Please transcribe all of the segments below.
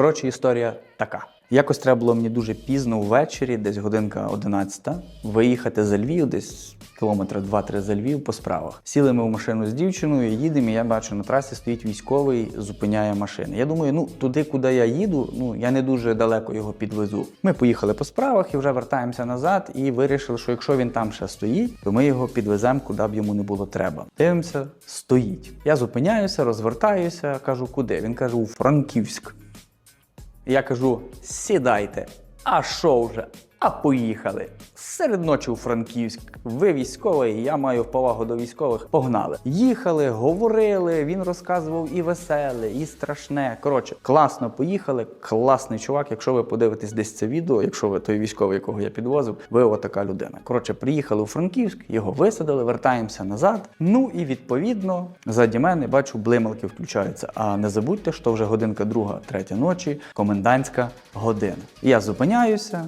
Коротше, історія така. Якось треба було мені дуже пізно ввечері, десь годинка 11, виїхати за Львів, десь кілометра 2-3 за Львів по справах. Сіли ми в машину з дівчиною, їдемо, і я бачу, на трасі стоїть військовий, зупиняє машини. Я думаю, ну туди, куди я їду, ну я не дуже далеко його підвезу. Ми поїхали по справах і вже вертаємося назад, і вирішили, що якщо він там ще стоїть, то ми його підвеземо, куди б йому не було треба. Дивимося, стоїть. Я зупиняюся, розвертаюся, кажу, куди? Він каже, у Франківськ. Я кажу: сідайте. А що вже? А поїхали. Серед ночі у Франківськ. Ви військовий, я маю повагу до військових. Погнали. Їхали, говорили. Він розказував і веселе, і страшне. Коротше, класно поїхали. Класний чувак. Якщо ви подивитесь десь це відео, якщо ви той військовий, якого я підвозив, ви отака людина. Коротше, приїхали у Франківськ, його висадили, вертаємося назад. Ну і відповідно, ззаді мене бачу, блималки включаються. А не забудьте, що вже годинка друга, третя ночі, комендантська година. Я зупиняюся,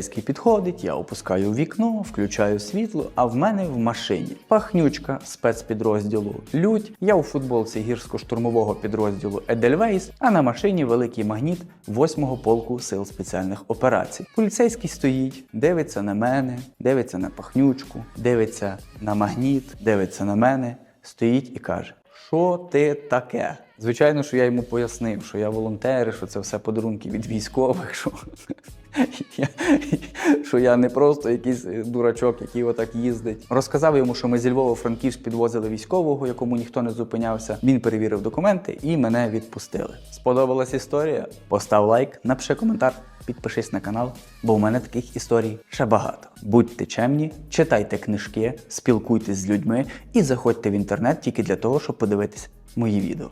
поліцейський підходить, я опускаю вікно, включаю світло, а в мене в машині пахнючка спецпідрозділу Лють. Я у футболці гірсько-штурмового підрозділу Едельвейс, а на машині великий магніт 8-го полку сил спеціальних операцій. Поліцейський стоїть, дивиться на мене, дивиться на пахнючку, дивиться на магніт, дивиться на мене, стоїть і каже: Що ти таке? Звичайно, що я йому пояснив, що я волонтер, що це все подарунки від військових. Що... Що я не просто якийсь дурачок, який отак їздить. Розказав йому, що ми зі Львова Франківськ підвозили військового, якому ніхто не зупинявся. Він перевірив документи і мене відпустили. Сподобалась історія? Постав лайк, напиши коментар, підпишись на канал, бо у мене таких історій ще багато. Будьте чемні, читайте книжки, спілкуйтесь з людьми і заходьте в інтернет тільки для того, щоб подивитись мої відео.